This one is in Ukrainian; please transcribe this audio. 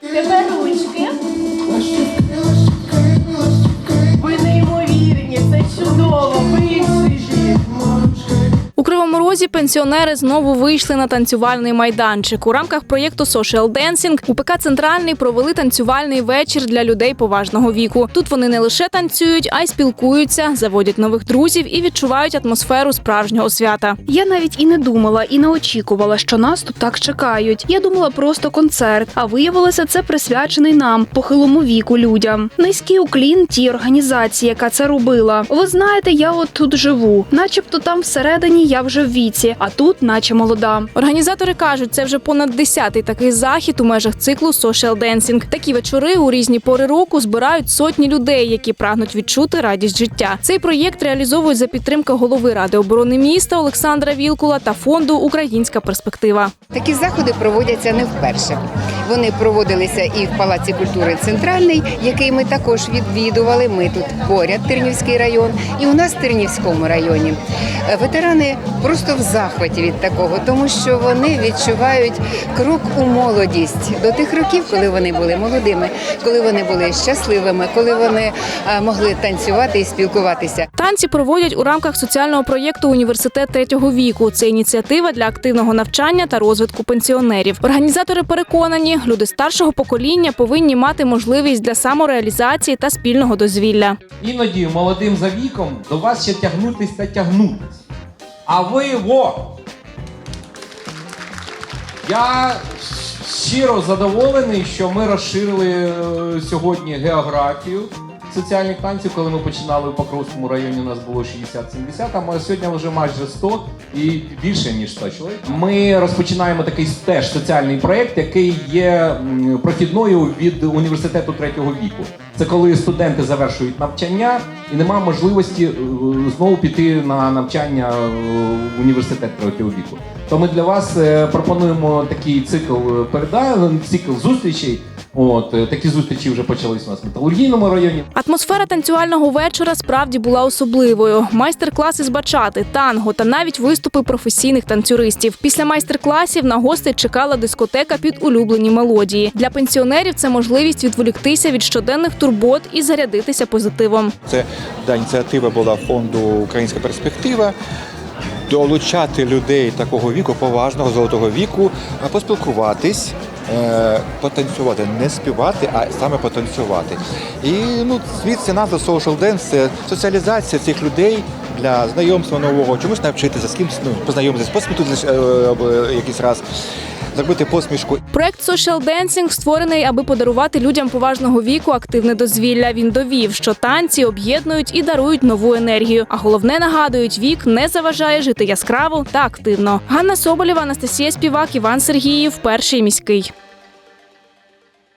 Тепер ручки. Кривому пенсіонери знову вийшли на танцювальний майданчик. У рамках проєкту Social Dancing УПК Центральний провели танцювальний вечір для людей поважного віку. Тут вони не лише танцюють, а й спілкуються, заводять нових друзів і відчувають атмосферу справжнього свята. Я навіть і не думала, і не очікувала, що нас тут так чекають. Я думала просто концерт, а виявилося, це присвячений нам, похилому віку людям. Низький уклін тій організації, яка це робила. Ви знаєте, я от тут живу, начебто там всередині я вже в віці, а тут, наче молода. Організатори кажуть, це вже понад десятий такий захід у межах циклу Social Dancing. Такі вечори у різні пори року збирають сотні людей, які прагнуть відчути радість життя. Цей проєкт реалізовують за підтримки голови ради оборони міста Олександра Вілкула та фонду Українська перспектива. Такі заходи проводяться не вперше. Вони проводилися і в Палаці культури Центральний, який ми також відвідували. Ми тут поряд Тернівський район, і у нас в Тернівському районі. Е, Ветерани просто в захваті від такого, тому що вони відчувають крок у молодість до тих років, коли вони були молодими, коли вони були щасливими, коли вони е, могли танцювати і спілкуватися. Танці проводять у рамках соціального проєкту Університет третього віку. Це ініціатива для активного навчання та розвитку пенсіонерів. Організатори переконані, люди старшого покоління повинні мати можливість для самореалізації та спільного дозвілля. Іноді молодим за віком до вас ще тягнутись та тягнутись. А ви во! Я щиро задоволений, що ми розширили е, сьогодні географію соціальних танців. Коли ми починали в Покровському районі, у нас було 60-70, а ми сьогодні вже майже 100 і більше ніж 100 чоловік. Ми розпочинаємо такий теж соціальний проєкт, який є прохідною від університету третього віку. Це коли студенти завершують навчання і немає можливості е, знову піти на навчання е, в університет третього віку. То ми для вас е, пропонуємо такий цикл передаń, цикл зустрічей. От е, такі зустрічі вже почались у нас в металургійному районі. Атмосфера танцювального вечора справді була особливою. Майстер-класи з бачати, танго та навіть виступи професійних танцюристів. Після майстер-класів на гостей чекала дискотека під улюблені мелодії. Для пенсіонерів це можливість відволіктися від щоденних турбот і зарядитися позитивом. Це да, ініціатива була фонду Українська перспектива. Долучати людей такого віку, поважного золотого віку, а поспілкуватись, потанцювати, не співати, а саме потанцювати. І ну, звідси назва Social Dance – це соціалізація цих людей для знайомства нового, чомусь навчитися, з ким ну, познайомитися, посмітути е, е, якийсь раз, зробити посмішку. Проект Social Dancing створений, аби подарувати людям поважного віку активне дозвілля. Він довів, що танці об'єднують і дарують нову енергію. А головне нагадують, вік не заважає жити яскраво та активно. Ганна Соболєва, Анастасія Співак, Іван Сергіїв, перший міський.